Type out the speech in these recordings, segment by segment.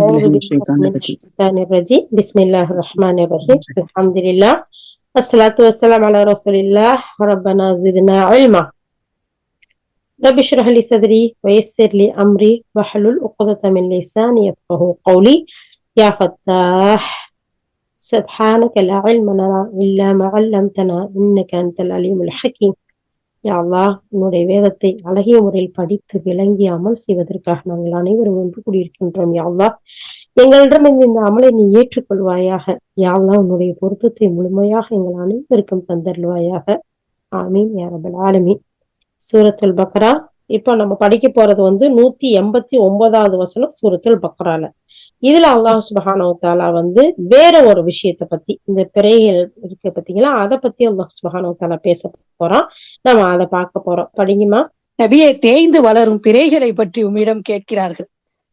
أعوذ بالله من الشيطان الرجيم. بسم الله الرحمن الرحيم. الحمد لله الصلاة والسلام على رسول الله. ربنا زدنا علما. رب اشرح لي صدري ويسر لي أمري واحلل عقدة من لساني يفقه قولي. يا فتاح سبحانك لا علم لنا إلا ما علمتنا إنك أنت العليم الحكيم. யாழ்லா உன்னுடைய வேதத்தை அழகிய முறையில் படித்து விளங்கி அமல் செய்வதற்காக நாங்கள் அனைவரும் ஒன்று கூடியிருக்கின்றோம் யாழ்லா அல்லாஹ் எங்களிடமிருந்து இந்த அமலை நீ ஏற்றுக்கொள்வாயாக. யாழ்லா உன்னுடைய பொருத்தத்தை முழுமையாக எங்கள் அனைவருக்கும் தந்தருள்வாயாக. ஆமீன் யாரபல் ஆலமி ஆலமீன் சூரத்துல் பக்ரா இப்போ நம்ம படிக்க போறது வந்து நூத்தி எண்பத்தி ஒன்பதாவது வசனம் சூரத்துல் பக்ரால. இதுல அல்லாஹ் சுபஹானஹு வந்து வேற ஒரு விஷயத்தை பத்தி இந்த பிறைகள் இருக்கு பாத்தீங்களா? அதை பத்தி அல்லாஹ் சுபஹானஹு பேச போறோம் நம்ம அதை பார்க்க போறோம். படிங்கம்மா நபியை தேய்ந்து வளரும் பிறைகளை பற்றி உம்மிடம் கேட்கிறார்கள்.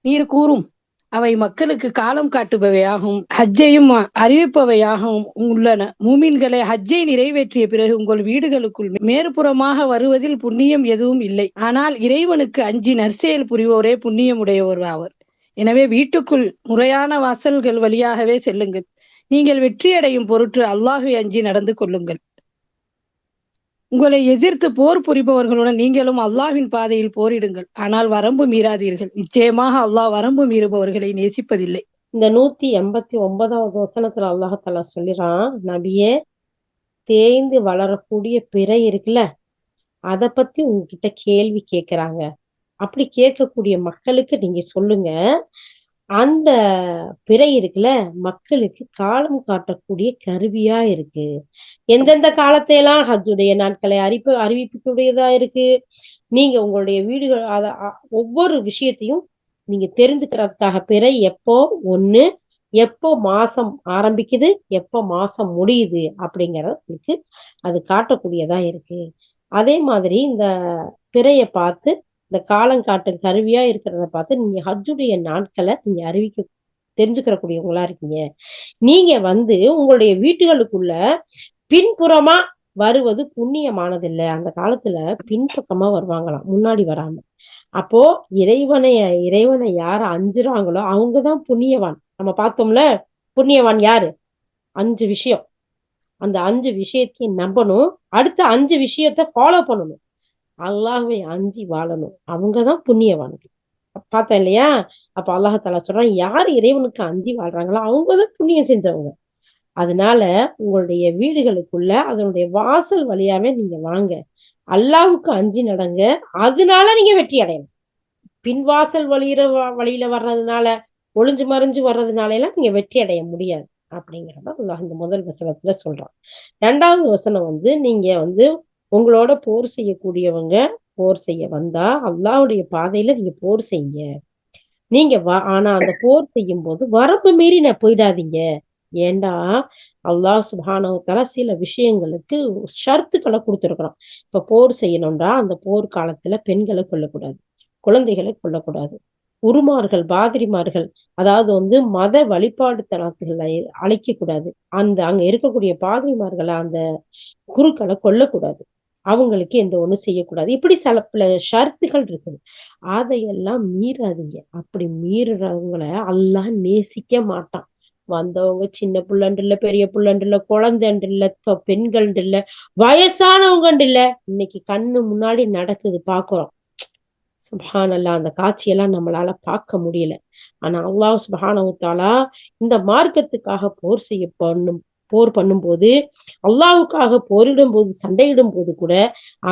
நீர் கூறும் அவை மக்களுக்கு காலம் காட்டுபவையாகவும் ஹஜ்ஜையும் அறிவிப்பவையாகவும் உள்ளன. மூமின்களை ஹஜ்ஜை நிறைவேற்றிய பிறகு உங்கள் வீடுகளுக்குள் மேற்புறமாக வருவதில் புண்ணியம் எதுவும் இல்லை. ஆனால் இறைவனுக்கு அஞ்சி நற்செயல் புரிவோரே புண்ணியம் உடையவர் ஆவர். எனவே வீட்டுக்குள் முறையான வாசல்கள் வழியாகவே செல்லுங்கள். நீங்கள் வெற்றியடையும் பொருட்டு அல்லாஹை அஞ்சி நடந்து கொள்ளுங்கள். உங்களை எதிர்த்து போர் புரிபவர்களுடன் நீங்களும் அல்லாஹின் பாதையில் போரிடுங்கள். ஆனால் வரம்பு மீறாதீர்கள். நிச்சயமாக அல்லாஹ் வரம்பு மீறுபவர்களை நேசிப்பதில்லை. இந்த நூத்தி எண்பத்தி ஒன்பதாவது வசனத்துல அல்லாஹால சொல்லிறான் நபியே தேய்ந்து வளரக்கூடிய பிறை இருக்குல்ல அத பத்தி உங்ககிட்ட கேள்வி கேக்குறாங்க. அப்படி கேட்கக்கூடிய மக்களுக்கு நீங்க சொல்லுங்க. அந்த பிறை இருக்குல்ல மக்களுக்கு காலம் காட்டக்கூடிய கருவியா இருக்கு. எந்தெந்த காலத்தை எல்லாம் ஹஜ்ஜுடைய நாட்களை அறிப்பு அறிவிப்புக்குடையதா இருக்கு? நீங்க உங்களுடைய வீடுகள் அத ஒவ்வொரு விஷயத்தையும் நீங்க தெரிஞ்சுக்கிறதுக்காக பிறை எப்போ ஒண்ணு எப்போ மாசம் ஆரம்பிக்குது எப்போ மாசம் முடியுது அப்படிங்கறதுக்கு அது காட்டக்கூடியதா இருக்கு. அதே மாதிரி இந்த பிறைய பார்த்து இந்த காலங்காட்டும் கருவியா இருக்கிறத பார்த்து நீங்க ஹஜ்ஜுடைய நாட்களை நீங்க அறிவிக்க தெரிஞ்சுக்கிறக்கூடியவங்களா இருக்கீங்க. நீங்க வந்து உங்களுடைய வீட்டுகளுக்குள்ள பின்புறமா வருவது புண்ணியமானதில்ல. அந்த காலத்துல பின்பக்கமா வருவாங்களாம் முன்னாடி வராம. அப்போ இறைவனை இறைவனை யார அஞ்சுறாங்களோ அவங்கதான் புண்ணியவான். நம்ம பார்த்தோம்ல புண்ணியவான் யாரு? அஞ்சு விஷயம். அந்த அஞ்சு விஷயத்தையும் நம்பணும். அடுத்த அஞ்சு விஷயத்த ஃபாலோ பண்ணணும். அல்லாஹ்வை அஞ்சி வாழணும். அவங்கதான் புண்ணியவான்கள். பார்த்தேன் இல்லையா? அப்ப அல்லாஹால சொல்றான் யார் இறைவனுக்கு அஞ்சி வாழ்றாங்களோ அவங்கதான் புண்ணியம் செஞ்சவங்க. அதனால உங்களுடைய வீடுகளுக்குள்ள அதனுடைய வாசல் வழியாவே நீங்க வாங்க. அல்லாவுக்கு அஞ்சி நடங்க. அதனால நீங்க வெற்றி அடையணும். பின்வாசல் வழியிற வழியில வர்றதுனால ஒளிஞ்சு மறைஞ்சு வர்றதுனால எல்லாம் நீங்க வெற்றி அடைய முடியாது. அப்படிங்கிறத அல்லாஹ் இந்த முதல் வசனத்துல சொல்றான். ரெண்டாவது வசனம் வந்து நீங்க வந்து உங்களோட போர் செய்யக்கூடியவங்க போர் செய்ய வந்தா அல்லாவுடைய பாதையில நீங்க போர் செய்யுங்க. நீங்க வா ஆனா அந்த போர் செய்யும் போது வரப்பு மீறி நான் போயிடாதீங்க. ஏண்டா? அல்லாஹ் சுபானவத்தால சில விஷயங்களுக்கு ஷர்த்துக்களை கொடுத்துருக்குறோம் இப்ப போர் செய்யணும்டா அந்த போர் காலத்துல பெண்களை கொல்லக்கூடாது குழந்தைகளை கொல்லக்கூடாது. உருமார்கள் பாதிரிமார்கள் அதாவது வந்து மத வழிபாடு தளத்துல அழைக்க கூடாது அந்த அங்க இருக்கக்கூடிய பாதிரிமார்களை அந்த குருக்களை கொல்லக்கூடாது. அவங்களுக்கு எந்த ஒண்ணும் செய்யக்கூடாது. இப்படி சில பல ஷர்த்துகள் இருக்குது. அதையெல்லாம் மீறாதீங்க. அப்படி மீறுறவங்களை எல்லாம் நேசிக்க மாட்டான். வந்தவங்க சின்ன பிள்ளைன்றில்ல இல்ல பெரிய பிள்ளைன்றில்ல இல்ல பெண்கள்ன்றில்ல இல்ல இல்ல இல்ல இன்னைக்கு கண்ணு முன்னாடி நடக்குது பாக்குறோம். சுபானல்லா அந்த காட்சியெல்லாம் நம்மளால பார்க்க முடியல. ஆனா அல்லாஹ் சுபானவத்தாலா இந்த மார்க்கத்துக்காக போர் செய்ய பண்ணும் போர் பண்ணும்போது அல்லாவுக்காக போரிடும் போது சண்டையிடும் போது கூட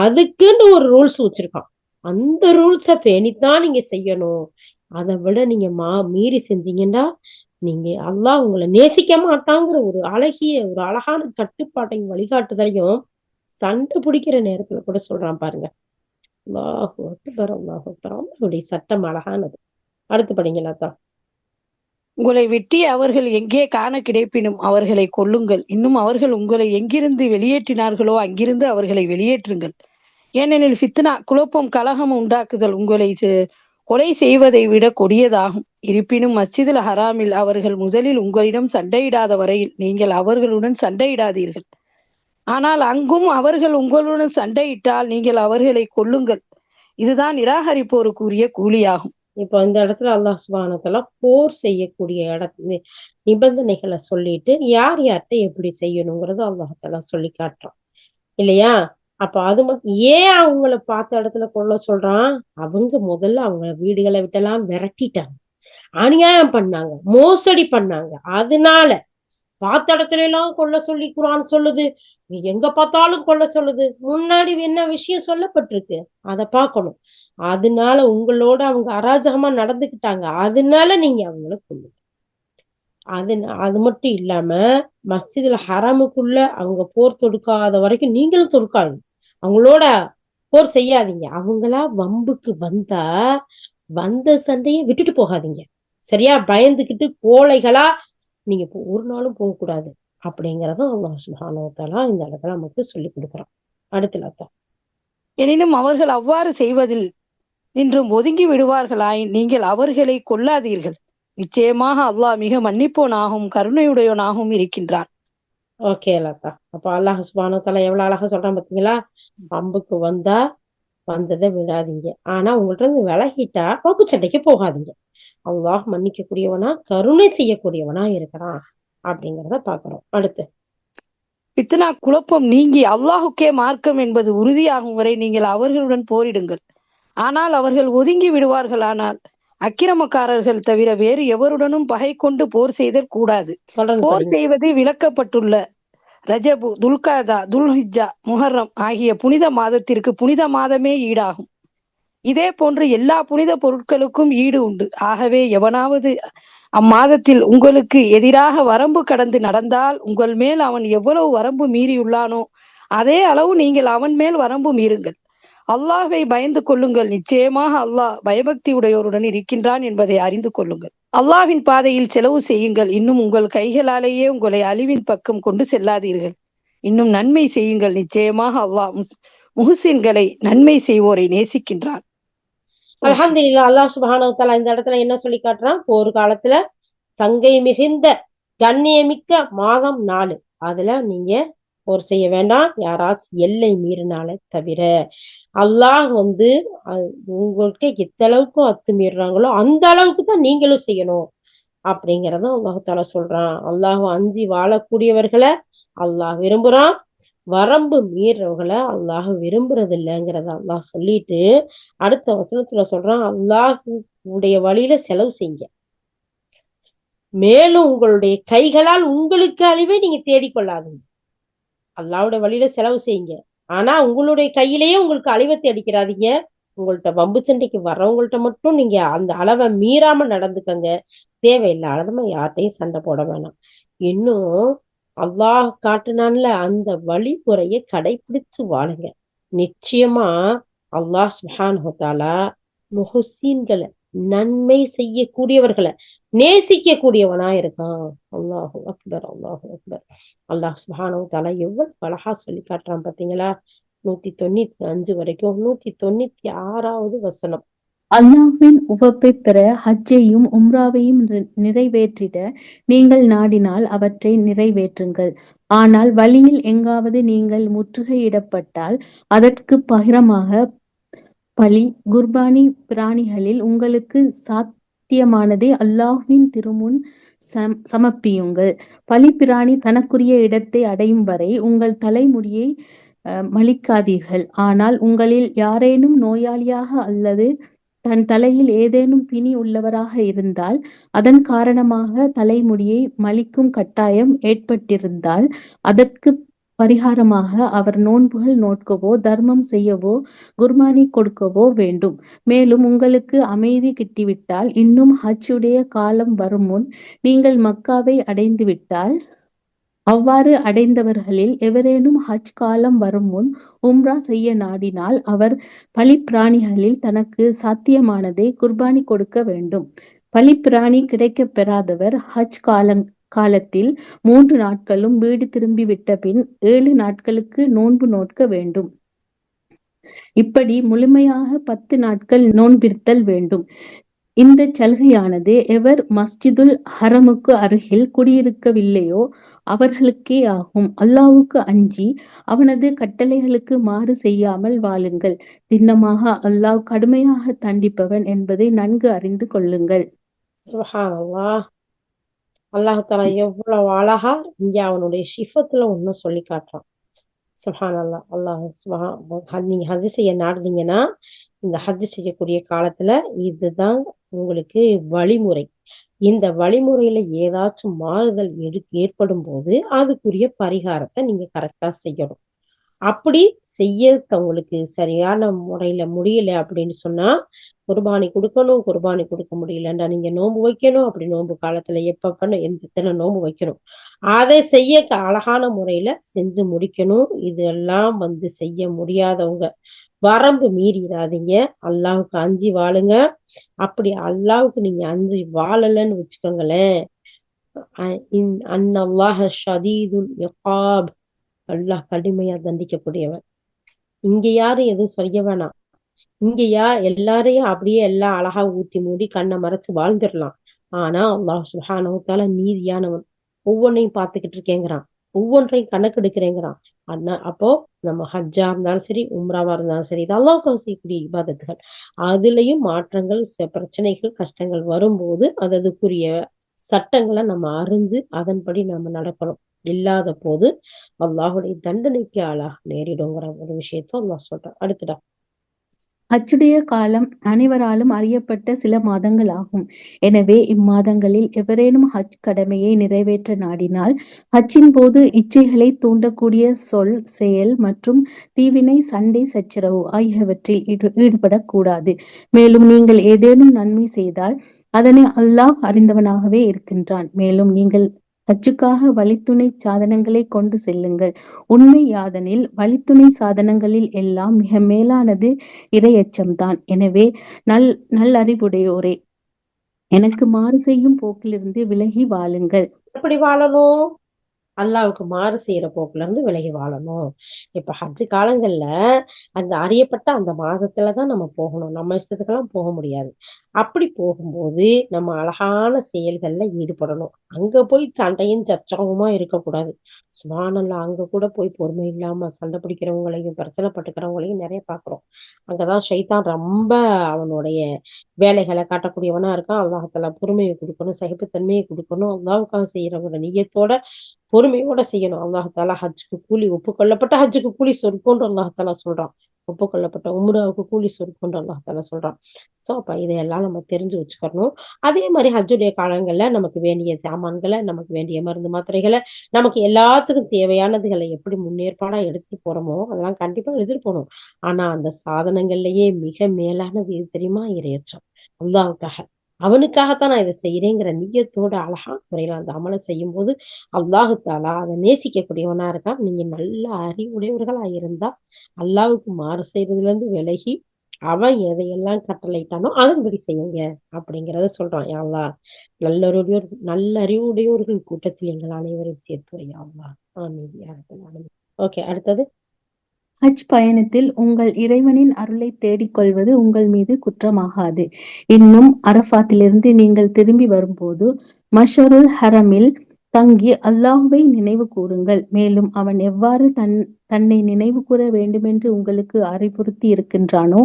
அதுக்குன்னு ஒரு ரூல்ஸ் வச்சிருக்கான். அந்த ரூல்ஸை பேணித்தான் நீங்க செய்யணும். அதை விட நீங்க மா மீறி செஞ்சீங்கன்னா நீங்க அல்லாஹ் உங்களை நேசிக்க மாட்டாங்கிற ஒரு அழகிய ஒரு அழகான கட்டுப்பாட்டையும் வழிகாட்டுதலையும் சண்டை பிடிக்கிற நேரத்துல கூட சொல்றான் பாருங்க. அல்லாஹு அக்பர் அல்லாஹு அக்பர். சட்டம் அழகானது. அடுத்து படிங்களா தான் உங்களை வெட்டி அவர்கள் எங்கே காண கிடைப்பினும் அவர்களை கொல்லுங்கள். இன்னும் அவர்கள் உங்களை எங்கிருந்து வெளியேற்றினார்களோ அங்கிருந்து அவர்களை வெளியேற்றுங்கள். ஏனெனில் ஃபித்னா குழப்பம் கலகம் உண்டாக்குதல் உங்களை கொலை செய்வதை விட கொடியதாகும். இருப்பினும் மஸ்ஜிதுல் ஹராமில் அவர்கள் முதலில் உங்களிடம் சண்டையிடாத வரையில் நீங்கள் அவர்களுடன் சண்டையிடாதீர்கள். ஆனால் அங்கும் அவர்கள் உங்களுடன் சண்டையிட்டால் நீங்கள் அவர்களை கொல்லுங்கள். இதுதான் நிராகரிப்போருக்குரிய கூலியாகும். இப்போ இந்த இடத்துல அல்லாஹ் சுபானத்தலா போர் செய்யக்கூடிய இட நிபந்தனைகளை சொல்லிட்டு யார் யார்கிட்ட எப்படி செய்யணுங்கிறது அல்லாஹத்தெல்லாம் சொல்லி காட்டுறான். இல்லையா? அப்ப அது மட்டும் ஏன் அவங்கள பார்த்த இடத்துல கொள்ள சொல்றான்? அவங்க முதல்ல அவங்க வீடுகளை விட்டெல்லாம் விரட்டிட்டாங்க. அநியாயம் பண்ணாங்க மோசடி பண்ணாங்க. அதனால பார்த்த இடத்துல எல்லாம் கொள்ள சொல்லி குரான் சொல்லுது. எங்க பார்த்தாலும் கொள்ள சொல்லுது. முன்னாடி என்ன விஷயம் சொல்லப்பட்டிருக்கு? அதை பார்க்கணும். அதனால உங்களோட அவங்க அராஜகமா நடந்துக்கிட்டாங்க. அதனால நீங்க அவங்கள கொள்ளுங்க அது அது மட்டும் இல்லாம மஸ்ஜிதுல ஹராமுக்குள்ள அவங்க போர் தொடுக்காத வரைக்கும் நீங்களும் தொடுக்காதீங்க. அவங்களோட போர் செய்யாதீங்க. அவங்களா வம்புக்கு வந்தா வந்த சண்டையை விட்டுட்டு போகாதீங்க. சரியா? பயந்துகிட்டு கோழைகளா நீங்க ஒரு நாளும் போகக்கூடாது. அப்படிங்கறதும் அல்லாஹ் சுபானோத்தாலா இந்த இடத்துல நமக்கு சொல்லி கொடுக்குறான். அடுத்த எனினும் அவர்கள் அவ்வாறு செய்வதில் நின்றும் ஒதுங்கி விடுவார்களாயின் நீங்கள் அவர்களை கொல்லாதீர்கள். நிச்சயமாக அல்லாஹ் மிக மன்னிப்போனாகவும் கருணையுடையவனாகவும் இருக்கின்றான். ஓகே லதா. அப்ப அல்லாஹ் சுபானோத்தாலா எவ்வளவு அழகா சொல்றான் பாத்தீங்களா? அம்புக்கு வந்தா வந்ததை விடாதீங்க. ஆனா உங்கள்ட்ட இருந்து விலகிட்டா வகுப்பு சண்டைக்கு போகாதீங்க. அல்லாஹ் மன்னிக்கக்கூடியவனா கருணை செய்யக்கூடியவனா இருக்கிறான் அப்படிங்கிறத பாக்குறோம். அடுத்து. பித்தனா குழப்பம் நீங்கி அல்லாஹுக்கே மார்க்கம் என்பது உறுதியாகும் வரை நீங்கள் அவர்களுடன் போரிடுங்கள். ஆனால் அவர்கள் ஒதுங்கி விடுவார்கள் ஆனால் அக்கிரமக்காரர்கள் தவிர வேறு எவருடனும் பகை கொண்டு போர் செய்தல் கூடாது. போர் செய்வது விளக்கப்பட்டுள்ள ரஜபு துல்காதா துல்ஹிஜா முஹர்ரம் ஆகிய புனித மாதத்திற்கு புனித மாதமே ஈடாகும். இதே போன்று எல்லா புனித பொருட்களுக்கும் ஈடு உண்டு. ஆகவே எவனாவது அம்மாதத்தில் உங்களுக்கு எதிராக வரம்பு கடந்து நடந்தால் உங்கள் மேல் அவன் எவ்வளவு வரம்பு மீறியுள்ளானோ அதே அளவு நீங்கள் அவன் மேல் வரம்பு மீறுங்கள். அல்லாஹை பயந்து கொள்ளுங்கள். நிச்சயமாக அல்லாஹ் பயபக்தி உடையோருடன் இருக்கின்றான் என்பதை அறிந்து கொள்ளுங்கள். அல்லாஹ்வின் பாதையில் செலவு செய்யுங்கள். இன்னும் உங்கள் கைகளாலேயே உங்களை அழிவின் பக்கம் கொண்டு செல்லாதீர்கள். இன்னும் நன்மை செய்யுங்கள். நிச்சயமாக அல்லாஹ் முஹுசின்களை நன்மை செய்வோரை நேசிக்கின்றான். அலமதுல்லா அல்லாஹ் சுபானவத்தாலா இந்த இடத்துல என்ன சொல்லி காட்டுறான்? போர் காலத்துல சங்கை மிகுந்த கண்ணியமிக்க மாதம் நாலு. அதுல நீங்க போர் செய்ய வேண்டாம். யாராச்சும் எல்லை மீறினால தவிர. அல்லாஹ் வந்து உங்களுக்கு எத்த அளவுக்கு அத்து மீறுறாங்களோ அந்த அளவுக்கு தான் நீங்களும் செய்யணும். அப்படிங்கறத அல்லாஹால சொல்றான். அல்லாஹ் அஞ்சி வாழக்கூடியவர்களை அல்லாஹ் விரும்புறான். வரம்பு மீறவர்களை அல்லாஹ் விரும்புறது இல்லைங்கிறத அல்லாஹ் சொல்லிட்டு அடுத்த வசனத்துல சொல்றான் அல்லாஹ் உடைய வழியில செலவு செய்ய மேலும் உங்களுடைய கைகளால் உங்களுக்கு அழிவை நீங்க தேடிக்கொள்ளாதீங்க. அல்லாவோட வழியில செலவு செய்யுங்க. ஆனா உங்களுடைய கையிலேயே உங்களுக்கு அழிவத்தை அடிக்கிறாதீங்க. உங்கள்ட்ட வம்பு சண்டைக்கு வர்றவங்கள்ட்ட மட்டும் நீங்க அந்த அளவை மீறாம நடந்துக்கங்க. தேவையில்லாதமா யார்ட்டையும் சண்டை போட வேணாம். இன்னும் அல்லாஹ் காட்டுனான்ல அந்த வழிமுறையை கடைபிடிச்சு வாழுங்க. நிச்சயமா அல்லாஹ் சுஹான் ஹோத்தாலா முஹுசீன்களை நன்மை செய்யக்கூடியவர்களை நேசிக்க கூடியவனா இருக்கான் அல்லாஹு அக்பர் அல்லாஹு அக்பர். அல்லாஹ் சுஹானு எவ்வளவு அழகா சொல்லி காட்டுறான் பாத்தீங்களா? நூத்தி தொண்ணூத்தி அஞ்சு வரைக்கும் நூத்தி தொண்ணூத்தி ஆறாவது வசனம். அல்லாஹ்வின் உவப்பை பெற ஹஜ்ஜையும் உம்ராவையும் நிறைவேற்றிட நீங்கள் நாடினால் அவற்றை நிறைவேற்றுங்கள். ஆனால் வழியில் எங்காவது நீங்கள் முற்றுகையிடப்பட்டால் அதற்கு பகிரமாக பலி குர்பானி பிராணிகளில் உங்களுக்கு சாத்தியமானதை அல்லாஹ்வின் திருமுன் சமர்ப்பியுங்கள். பலி பிராணி தனக்குரிய இடத்தை அடையும் வரை உங்கள் தலைமுடியை மலிக்காதீர்கள். ஆனால் உங்களில் யாரேனும் நோயாளியாக அல்லது தன் தலையில் ஏதேனும் பிணி உள்ளவராக இருந்தால் அதன் காரணமாக தலைமுடியை மலிக்கும் கட்டாயம் ஏற்பட்டிருந்தால் அதற்கு பரிகாரமாக அவர் நோன்புகள் நோட்கவோ தர்மம் செய்யவோ குர்மானி கொடுக்கவோ வேண்டும். மேலும் உங்களுக்கு அமைதி கிட்டிவிட்டால் இன்னும் ஹஜ்ஜுடைய காலம் வரும் முன் நீங்கள் மக்காவை அடைந்து விட்டால் அவ்வாறு அடைந்தவர்களில் எவரேனும் ஹஜ் காலம் வரும் முன் உம்ரா செய்ய நாடினால் அவர் பலிப்பிராணிகளில் தனக்கு சாத்தியமானதை குர்பானி கொடுக்க வேண்டும். பலிப்பிராணி கிடைக்கப் பெறாதவர் ஹஜ் காலங் காலத்தில் மூன்று நாட்களும் வீடு திரும்பி விட்ட பின் ஏழு நாட்களுக்கு நோன்பு நோட்க வேண்டும். இப்படி முழுமையாக பத்து நாட்கள் நோன்பிருத்தல் வேண்டும். இந்த சலுகையானது எவர் மஸ்ஜிதுல் ஹரமுக்கு அருகில் குடியிருக்கவில்லையோ அவர்களுக்கே ஆகும். அல்லாவுக்கு அஞ்சி அவனது கட்டளைகளுக்கு மாறு செய்யாமல் வாழுங்கள். திண்ணமாக அல்லாஹ் கடுமையாக தண்டிப்பவன் என்பதை நன்கு அறிந்து கொள்ளுங்கள். அல்லாஹாலா அல்லாஹ் எவ்வளவு அழகா இங்க அவனுடைய ஷிஃபத்துல ஒன்னும் சொல்லி காட்டுறான். சுபஹானல்லாஹ். அல்லாஹ் சுபஹான் நீங்க ஹஜ் செய்ய நாடுனீங்கன்னா இந்த ஹஜ் செய்யக்கூடிய காலத்துல இதுதான் உங்களுக்கு வழிமுறை. இந்த வழிமுறையில ஏதாச்சும் மாறுதல் எடு ஏற்படும் போது அதுக்குரிய பரிகாரத்தை நீங்க கரெக்டா செய்யணும். அப்படி செய்யறவங்களுக்கு சரியான முறையில முடியல அப்படின்னு சொன்னா குர்பானி கொடுக்கணும் குர்பானி கொடுக்க முடியலன்றா நீங்க நோன்பு வைக்கணும். அப்படி நோன்பு காலத்துல எப்ப பண்ண எந்த நோன்பு வைக்கணும். அதை செய்ய அழகான முறையில செஞ்சு முடிக்கணும். இதெல்லாம் வந்து செய்ய முடியாதவங்க வரம்பு மீறிடாதீங்க. அல்லாவுக்கு அஞ்சு வாழுங்க. அப்படி அல்லாவுக்கு நீங்க அஞ்சு வாழலன்னு வச்சுக்கோங்களேன். அன்னல்லாஹ ஷதீதுல் அல்லாஹ் கடுமையா தண்டிக்கக்கூடியவன். இங்க யாரும் எதுவும் சொல்ல வேணாம். இங்கயா எல்லாரையும் அப்படியே எல்லாம் அழகா ஊத்தி மூடி கண்ணை மறைச்சு வாழ்ந்துடலாம். ஆனா அல்லாஹ் சுஹானவத்தால நீதியானவன். ஒவ்வொன்றையும் பார்த்துக்கிட்டு இருக்கேங்கிறான். ஒவ்வொன்றையும் கணக்கெடுக்கிறேங்கிறான் அண்ணா அப்போ நம்ம ஹஜ்ஜா இருந்தாலும் சரி உம்ராவா இருந்தாலும் சரி இது அல்லாஹ் செய்யக்கூடிய இபாதத்துகள். அதுலயும் மாற்றங்கள் பிரச்சனைகள் கஷ்டங்கள் வரும்போது அது அதுக்குரிய சட்டங்களை நம்ம அறிஞ்சு அதன்படி நம்ம நடக்கணும். இல்லாத போது அல்லாஹுடைய தண்டனைக்கு ஆளாக நேரிடுங்கிற ஒரு விஷயத்த அல்லாஹ் சொல்றான். அடுத்துடா அச்சுடைய காலம் அனைவராலும் அறியப்பட்ட சில மாதங்கள் ஆகும். எனவே இம்மாதங்களில் எவரேனும் ஹஜ் கடமையை நிறைவேற்ற நாடினால் ஹஜ்ஜின் போது இச்சைகளை தூண்டக்கூடிய சொல் செயல் மற்றும் தீவினை சண்டை சச்சரவு ஆகியவற்றில் ஈடு ஈடுபடக்கூடாது. மேலும் நீங்கள் ஏதேனும் நன்மை செய்தால் அதனை அல்லாஹ் அறிந்தவனாகவே இருக்கின்றான். மேலும் நீங்கள் ஹஜ்ஜுக்காக வழித்துணை சாதனங்களை கொண்டு செல்லுங்கள். உண்மை யாதனில் வழித்துணை சாதனங்களில் எல்லாம் மிக மேலானது இரையச்சம்தான். எனவே நல் நல்லறிவுடையோரே எனக்கு மாறு செய்யும் போக்கிலிருந்து விலகி வாழுங்கள். எப்படி வாழணும்? அல்லாவுக்கு மாறு செய்யற போக்குல இருந்து விலகி வாழணும். இப்ப ஹஜ் காலங்கள்ல அந்த அறியப்பட்ட அந்த மாதத்துலதான் நம்ம போகணும். நம்ம இஷ்டத்துக்கெல்லாம் போக முடியாது. அப்படி போகும்போது நம்ம அழகான செயல்கள்ல ஈடுபடணும். அங்க போய் சண்டையும் சச்சரவுமா இருக்கக்கூடாது. சுபானல்லா அங்க கூட போய் பொறுமை இல்லாம சண்டை பிடிக்கிறவங்களையும் பிரச்சனை பட்டுக்கிறவங்களையும் நிறைய பாக்குறோம். அங்கதான் ஷைத்தான் ரொம்ப அவனுடைய வேலைகளை காட்டக்கூடியவனா இருக்கான். அல்லாஹத்துல பொறுமையை கொடுக்கணும் சகிப்புத்தன்மையை கொடுக்கணும். அல்லாவுக்காக செய்யறவங்க நீயத்தோட பொறுமையோட செய்யணும். அல்லாஹாலா ஹஜ்ஜுக்கு கூலி ஒப்புக்கொள்ளப்பட்ட ஹஜ்ஜுக்கு கூலி சொற்கொண்டு அல்லாஹாலா சொல்றான். ஒப்புக்கொள்ளப்பட்ட உம்ராவுக்கு கூலி சொற்கொண்டு அல்லாஹாலா சொல்றான். சோ அப்ப இதையெல்லாம் நம்ம தெரிஞ்சு வச்சுக்கணும். அதே மாதிரி ஹஜ்ஜுடைய காலங்கள்ல நமக்கு வேண்டிய சாமான்களை நமக்கு வேண்டிய மருந்து மாத்திரைகளை நமக்கு எல்லாத்துக்கும் தேவையானதுகளை எப்படி முன்னேற்பாடா எடுத்துட்டு போறோமோ அதெல்லாம் கண்டிப்பா எடுத்துட்டு போகணும். ஆனா அந்த சாதனங்கள்லயே மிக மேலானது எது தெரியுமா? இரையற்றம் அல்லாவுக்காக அவனுக்காகத்தான் நான் இதை செய்யறேங்கிற நீயத்தோட அழகா முறையில அந்த அமலை செய்யும் போது அல்லாஹுத்தாலா அதை நேசிக்கக்கூடியவனா இருக்கான். நீங்க நல்ல அறிவுடையவர்களா இருந்தா அல்லாவுக்கு மாறு செய்யறதுல இருந்து விலகி அவன் எதையெல்லாம் கட்டளையிட்டானோ அதன்படி செய்யுங்க அப்படிங்கிறத சொல்றான். யாழ்லா நல்லறிவுடையோர் நல்ல அறிவுடையோர்கள் கூட்டத்தில் எங்கள் அனைவரையும் சேர்த்து வையாங்களா ஆமீன். ஓகே அடுத்தது ஹஜ் பயணத்தில் உங்கள் இறைவனின் அருளை தேடிக்கொள்வது உங்கள் மீது குற்றமாகாது. இன்னும் அரஃபாத்திலிருந்து நீங்கள் திரும்பி வரும்போது மஷருல் ஹரமில் தங்கி அல்லாஹுவை நினைவு கூறுங்கள். மேலும் அவன் எவ்வாறு தன் தன்னை நினைவு கூற வேண்டுமென்று உங்களுக்கு அறிவுறுத்தி இருக்கின்றானோ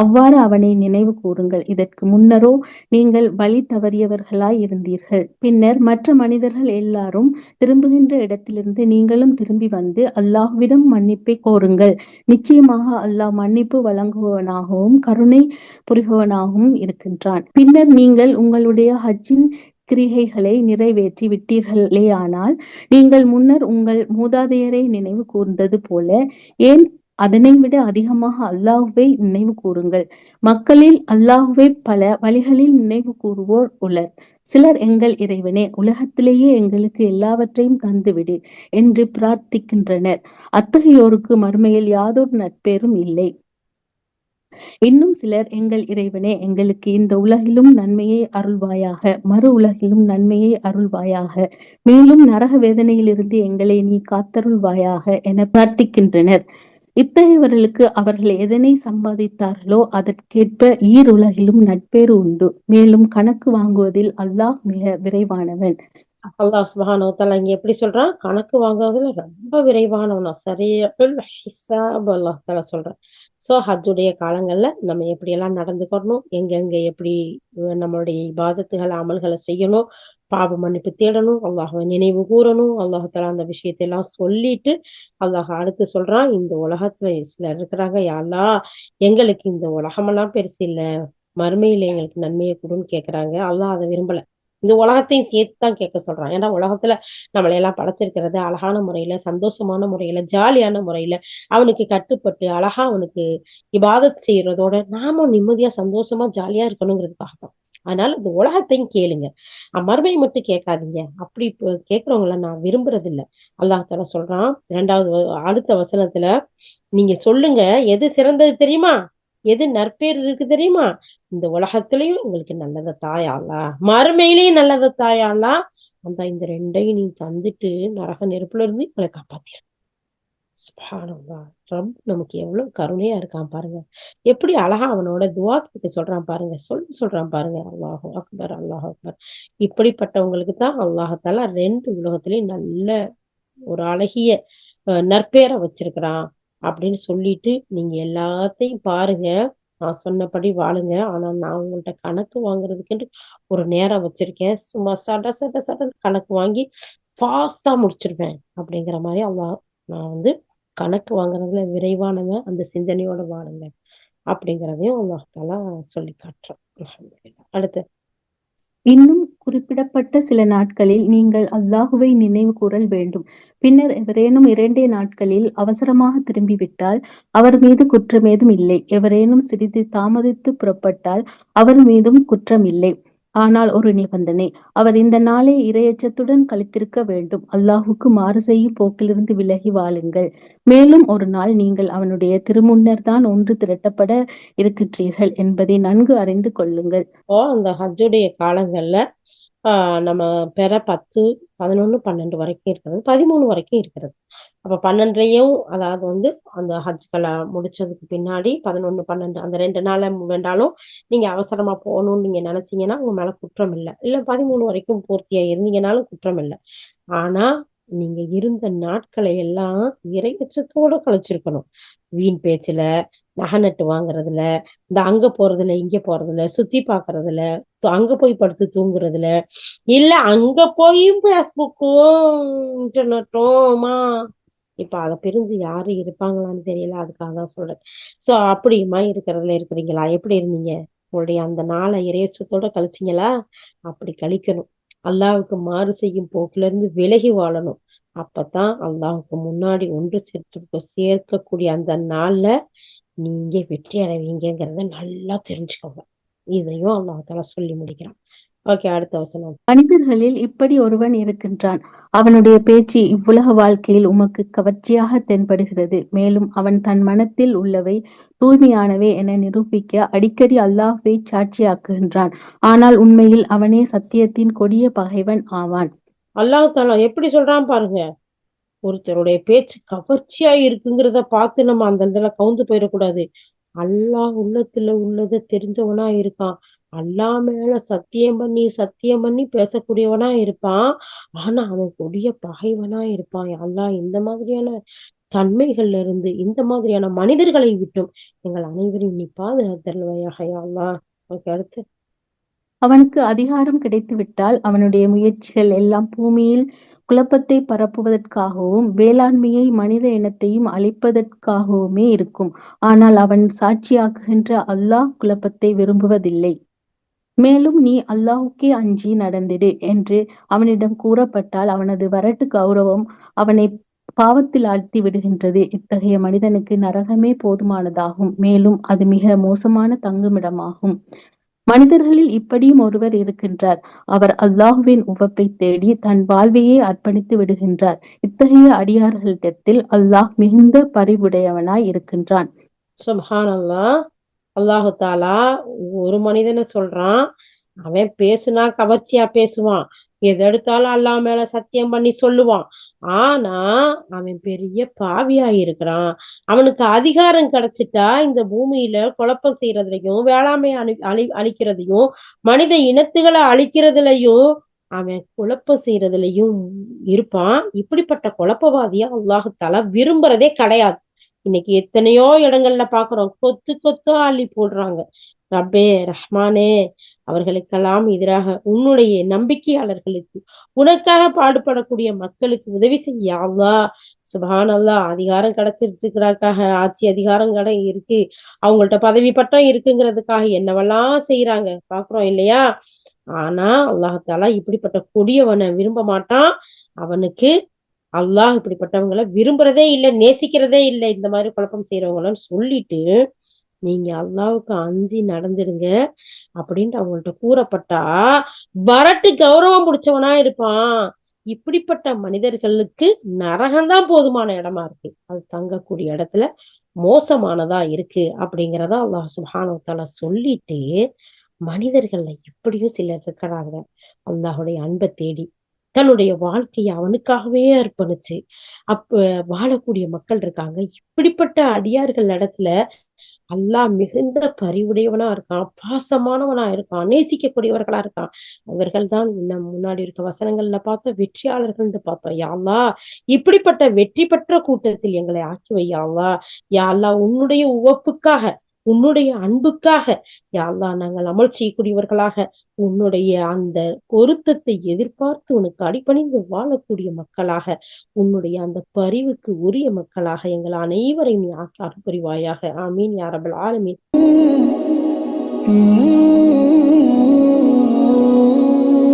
அவ்வாறு அவனை நினைவு கூறுங்கள். இதற்கு முன்னரோ நீங்கள் வழி தவறியவர்களாய் இருந்தீர்கள். பின்னர் மற்ற மனிதர்கள் எல்லாரும் திரும்புகின்ற இடத்திலிருந்து நீங்களும் திரும்பி வந்து அல்லாஹுவிடம் மன்னிப்பை கோருங்கள். நிச்சயமாக அல்லாஹ் மன்னிப்பு வழங்குபவனாகவும் கருணை புரிபவனாகவும் இருக்கின்றான். பின்னர் நீங்கள் உங்களுடைய ஹஜ்ஜின் கிரிகைகளை நிறைவேற்றி விட்டீர்களேயானால் நீங்கள் முன்னர் உங்கள் மூதாதையரை நினைவு கூர்ந்தது போல ஏன் அதனை விட அதிகமாக அல்லாஹுவை நினைவு கூறுங்கள்? மக்களில் அல்லாஹுவை பல வழிகளில் நினைவு கூறுவோர் உலர். சிலர் எங்கள் இறைவனே உலகத்திலேயே எங்களுக்கு எல்லாவற்றையும் தந்துவிடு என்று பிரார்த்திக்கின்றனர். அத்தகையோருக்கு மறுமையில் யாதொரு நட்பேரும் இல்லை. இன்னும் சிலர் எங்கள் இறைவனே எங்களுக்கு இந்த உலகிலும் நன்மையை அருள்வாயாக மறு உலகிலும் நன்மையை அருள்வாயாக. மேலும் நரக வேதனையிலிருந்து எங்களை நீ காத்தருள்வாயாக என பிரார்த்திக்கின்றனர். இத்தகையவர்களுக்கு அவர்கள் எதனை சம்பாதித்தார்களோ அதற்கேற்ப ஈருலகிலும் நட்பேறு உண்டு. மேலும் கணக்கு வாங்குவதில் அல்லாஹ் மிக விரைவானவன். அல்லாஹ் சுபஹானஹு இங்க எப்படி சொல்றான்? கணக்கு வாங்குறதுல ரொம்ப விரைவானவனா. சரியல் ஹிசாப் அல்லாஹ் தஆலா சொல்றான். ஸோ ஹஜ்ஜுடைய காலங்கள்ல நம்ம எப்படியெல்லாம் நடந்துக்கணும் எங்கெங்க எப்படி நம்மளுடைய இபாதத்துகள் அமல்களை செய்யணும்? பாவ மன்னிப்பு தேடணும். அல்லாஹ்வை நினைவு கூறணும். அல்லாஹ் அந்த விஷயத்தை எல்லாம் சொல்லிட்டு அல்லாஹ் அடுத்து சொல்றான் இந்த உலகத்துல சில இருக்கிறாங்க. யாரா எங்களுக்கு இந்த உலகமெல்லாம் பெருசு இல்லை. மறுமையில எங்களுக்கு நன்மையை கொடுன்னு கேட்குறாங்க அல்லாஹ் அதை விரும்பலை. இந்த உலகத்தையும் சேர்த்து தான் கேட்க சொல்றான். ஏன்னா உலகத்துல நம்மளை எல்லாம் படைச்சிருக்கிறது அழகான முறையில சந்தோஷமான முறையில ஜாலியான முறையில அவனுக்கு கட்டுப்பட்டு அழகா அவனுக்கு இபாதத் செய்யறதோட நாமும் நிம்மதியா சந்தோஷமா ஜாலியா இருக்கணுங்கிறதுக்காக தான் அதனால இந்த உலகத்தையும் கேளுங்க. அஹ் மறுமையை மட்டும் கேட்காதீங்க. அப்படி இப்ப கேட்கறவங்கள நான் விரும்புறது இல்லை அல்லாஹால சொல்றான் இரண்டாவது அடுத்த வசனத்துல நீங்க சொல்லுங்க எது சிறந்தது தெரியுமா? எது நற்பேர் இருக்கு தெரியுமா? இந்த உலகத்திலையும் உங்களுக்கு நல்லத தாயாளா மறுமையிலையும் நல்லத தாயாளா அந்த இந்த ரெண்டையும் நீ தந்துட்டு நரக நெருப்புல இருந்து உங்களை காப்பாத்திரு. ரொம்ப நமக்கு எவ்வளவு கருணையா இருக்கான் பாருங்க. எப்படி அழகா அவனோட துவா சொல்றான் பாருங்க. சொல்லி சொல்றான் பாருங்க. அல்லாஹோ அக்பர் அல்லாஹ் அக்பர். இப்படிப்பட்டவங்களுக்கு தான் அல்லாஹத்தால ரெண்டு உலகத்திலயும் நல்ல ஒரு அழகிய அஹ், நற்பேரை வச்சிருக்கிறான். அப்படின்னு சொல்லிட்டு நீங்க எல்லாத்தையும் பாருங்க. நான் சொன்னபடி வாழுங்க. ஆனா நான் உங்கள்ட்ட கணக்கு வாங்குறதுக்குன்ட்டு ஒரு நேரம் வச்சிருக்கேன். சும்மா சட சட சட கணக்கு வாங்கி ஃபாஸ்டா முடிச்சிருவேன் அப்படிங்கிற மாதிரி அல்லாஹ் நான் வந்து கணக்கு வாங்குறதுல விரைவானவன் அந்த சிந்தனையோட வாழுங்க அப்படிங்கிறதையும் அல்லாஹ் சொல்லி காட்டுறேன். அடுத்து இன்னும் குறிப்பிடப்பட்ட சில நாட்களில் நீங்கள் அல்லாஹுவை நினைவு கூறல் வேண்டும். பின்னர் எவரேனும் இரண்டே நாட்களில் அவசரமாக திரும்பிவிட்டால் அவர் மீது குற்றமேதும் இல்லை. எவரேனும் சிறிது தாமதித்து புறப்பட்டால் அவர் மீதும் குற்றம் இல்லை ஆனால் ஒரு நிபந்தனை அவர் இந்த நாளை இரையச்சத்துடன் கழித்திருக்க வேண்டும். அல்லாஹுக்கு மாறு செய்யும் போக்கிலிருந்து விலகி வாழுங்கள். மேலும் ஒரு நாள் நீங்கள் அவனுடைய திருமுன்னர் தான் ஒன்று திரட்டப்பட இருக்கின்றீர்கள் என்பதை நன்கு அறிந்து கொள்ளுங்கள். அந்த ஹஜ்ஜுடைய காலங்கள்ல ஆஹ் நம்ம பெற பத்து பதினொன்னு பன்னெண்டு வரைக்கும் இருக்கிறது பதிமூணு வரைக்கும் இருக்கிறது. அப்ப பன்னெண்டுலையும் அதாவது வந்து அந்த ஹஜ்களை முடிச்சதுக்கு பின்னாடி பதினொன்னு பன்னெண்டு அந்த ரெண்டு நாள வேண்டாலும் நீங்க அவசரமா போகணும்னு நீங்க நினைச்சீங்கன்னா உங்க மேல குற்றம் இல்லை. இல்ல பதிமூணு வரைக்கும் பூர்த்தியா இருந்தீங்கன்னாலும் குற்றம் இல்லை. ஆனா நீங்க இருந்த நாட்களை எல்லாம் இறையச்சத்தோட கழிச்சிருக்கணும். வீண் பேச்சுல நகை நட்டு வாங்குறதுல இந்த அங்க போறதுல இங்க போறதுல சுத்தி பாக்குறதுல அங்க போய் படுத்து தூங்குறதுல இல்ல அங்க போயும் பேஸ்புக்கும் இன்டர்நெட்டும்மா இப்ப அதை பிரிஞ்சு யாரு இருப்பாங்களான்னு தெரியல அதுக்காக தான் சொல்றேன். சோ அப்படியுமா இருக்கிறதுல இருக்கிறீங்களா? எப்படி இருந்தீங்க? உங்களுடைய அந்த நாளை இறையச்சத்தோட கழிச்சீங்களா? அப்படி கழிக்கணும். அல்லாவுக்கு மாறு செய்யும் போக்குல இருந்து விலகி வாழணும். அப்பதான் அல்லாவுக்கு முன்னாடி ஒன்று சேர்த்து சேர்க்கக்கூடிய அந்த நாள்ல நீங்க வெற்றி அடைவீங்கிறத நல்லா தெரிஞ்சுக்கோங்க. இதையும் அல்லாஹால சொல்லி முடிக்கிறான். ஓகே அடுத்த வசனம். மனிதர்களில் இப்படி ஒருவன் இருக்கின்றான். அவனுடைய பேச்சு இவ்வுலக வாழ்க்கையில் உமக்கு கவர்ச்சியாக தென்படுகிறது. மேலும் அவன் தன் மனத்தில் உள்ளவை தூய்மையானவை என நிரூபிக்க அடிக்கடி அல்லாஹ்வை சாட்சியாக்குகின்றான். ஆனால் உண்மையில் அவனே சத்தியத்தின் கொடிய பகைவன் ஆவான். அல்லாஹ் தாலா எப்படி சொல்றான் பாருங்க. ஒருத்தருடைய பேச்சு கவர்ச்சியா இருக்குங்கிறத பார்த்து நம்ம அந்த இடத்துல கவுந்து போயிடக்கூடாது. அல்லாஹ் உள்ளத்துல உள்ளதை தெரிஞ்சவனா இருக்கான். அல்லாஹ் மேல சத்தியம் பண்ணி சத்தியம் பண்ணி பேசக்கூடியவனா இருப்பான். ஆனா அவன் கொடிய பகைவனா இருப்பான். அல்லா இந்த மாதிரியான தன்மைகள்ல இருந்து இந்த மாதிரியான மனிதர்களை விட்டும் எங்கள் அனைவரையும் நீ பாதுகாத்தல்வையாக அல்லா. ஓகே அடுத்து. அவனுக்கு அதிகாரம் கிடைத்துவிட்டால் அவனுடைய முயற்சிகள் எல்லாம் பூமியில் குழப்பத்தை பரப்புவதற்காகவும் வேளாண்மையை மனித இனத்தையும் அழிப்பதற்காகவுமே இருக்கும். ஆனால் அவன் சாட்சியாக்குகின்ற அல்லாஹ் குழப்பத்தை விரும்புவதில்லை. மேலும் நீ அல்லாஹுக்கே அஞ்சி நடந்திடு என்று அவனிடம் கூறப்பட்டால் அவனது வரட்டு கௌரவம் அவனை பாவத்தில் ஆழ்த்தி விடுகின்றது. இத்தகைய மனிதனுக்கு நரகமே போதுமானதாகும். மேலும் அது மிக மோசமான தங்குமிடமாகும். மனிதர்களில் இப்படியும் ஒருவர் இருக்கின்றார். அவர் அல்லாஹுவின் உவப்பை தேடி தன் வாழ்வையே அர்ப்பணித்து விடுகின்றார். இத்தகைய அடியார்களிடத்தில் அல்லாஹ் மிகுந்த பரிவுடையவனாய் இருக்கின்றான். தாலா ஒரு மனிதனை சொல்றான் அவன் பேசுனா கவர்ச்சியா பேசுவான். எது எடுத்தாலும் அல்லா மேல சத்தியம் பண்ணி சொல்லுவான். ஆனா அவன் பெரிய பாவியா இருக்கிறான். அவனுக்கு அதிகாரம் கிடைச்சிட்டா இந்த பூமியில குழப்பம் செய்யறதுலயும் வேளாண்மை அழி அழி அழிக்கிறதையும் மனித இனத்துகளை அழிக்கிறதுலயும் அவன் குழப்பம் செய்யறதுலயும் இருப்பான். இப்படிப்பட்ட குழப்பவாதியா அல்லாஹால விரும்புறதே கிடையாது. இன்னைக்கு எத்தனையோ இடங்கள்ல பாக்குறோம். கொத்து கொத்தா அள்ளி போடுறாங்க. ரப்பே ரஹ்மானே அவர்களுக்கெல்லாம் எதிராக உன்னுடைய நம்பிக்கையாளர்களுக்கு உனக்காக பாடுபடக்கூடிய மக்களுக்கு உதவி செய்ய அல்லா. சுபான் அல்லா அதிகாரம் கிடைச்சிருச்சுக்கிறாக்காக ஆட்சி அதிகாரம் கடை இருக்கு. அவங்கள்ட்ட பதவி பட்டம் இருக்குங்கிறதுக்காக என்னவெல்லாம் செய்யறாங்க பாக்குறோம் இல்லையா? ஆனா அல்லாஹாலா இப்படிப்பட்ட கொடியவனை விரும்ப மாட்டான். அவனுக்கு அல்லாஹ் இப்படிப்பட்டவங்களை விரும்புறதே இல்லை நேசிக்கிறதே இல்லை இந்த மாதிரி குழப்பம் செய்யறவங்களன்னு சொல்லிட்டு நீங்க அல்லாவுக்கு அஞ்சி நடந்துருங்க அப்படின்ட்டு அவங்கள்ட்ட கூறப்பட்டா வரட்டு கௌரவம் பிடிச்சவனா இருப்பான். இப்படிப்பட்ட மனிதர்களுக்கு நரகம்தான் போதுமான இடமா இருக்கு. அது தங்கக்கூடிய இடத்துல மோசமானதா இருக்கு அப்படிங்கிறத அல்லாஹ் சுபானவத்தால சொல்லிட்டு மனிதர்கள்ல இப்படியும் சிலர் இருக்கிறாங்க. அல்லாஹுடைய அன்பை தேடி தன்னுடைய வாழ்க்கையை அவனுக்காகவே அர்ப்பணிச்சு அப்ப வாழக்கூடிய மக்கள் இருக்காங்க. இப்படிப்பட்ட அடியார்கள் இடத்துல அல்லாஹ் மிகுந்த பரிவுடையவனா இருக்கான் பாசமானவனா இருக்கான் நேசிக்கக்கூடியவர்களா இருக்கான். அவர்கள் தான் நம் முன்னாடி இருக்க வசனங்கள்ல பார்த்தோம் வெற்றியாளர்கள் பார்த்தோம். யாழ்லா இப்படிப்பட்ட வெற்றி பெற்ற கூட்டத்தில் எங்களை ஆக்கி வையாவா யாழ்லா உன்னுடைய உவப்புக்காக உன்னுடைய அன்புக்காக யாழ்லா நாங்கள் அமல் செய்யக்கூடியவர்களாக உன்னுடைய அந்த பொருத்தத்தை எதிர்பார்த்து உனக்கு அடிப்பணிந்து வாழக்கூடிய மக்களாக உன்னுடைய அந்த பரிவுக்கு உரிய மக்களாக எங்கள் அனைவரையும் நீ ஆக்கி புரிவாயாக ஆமீன் யாரபல் ஆலமீன்.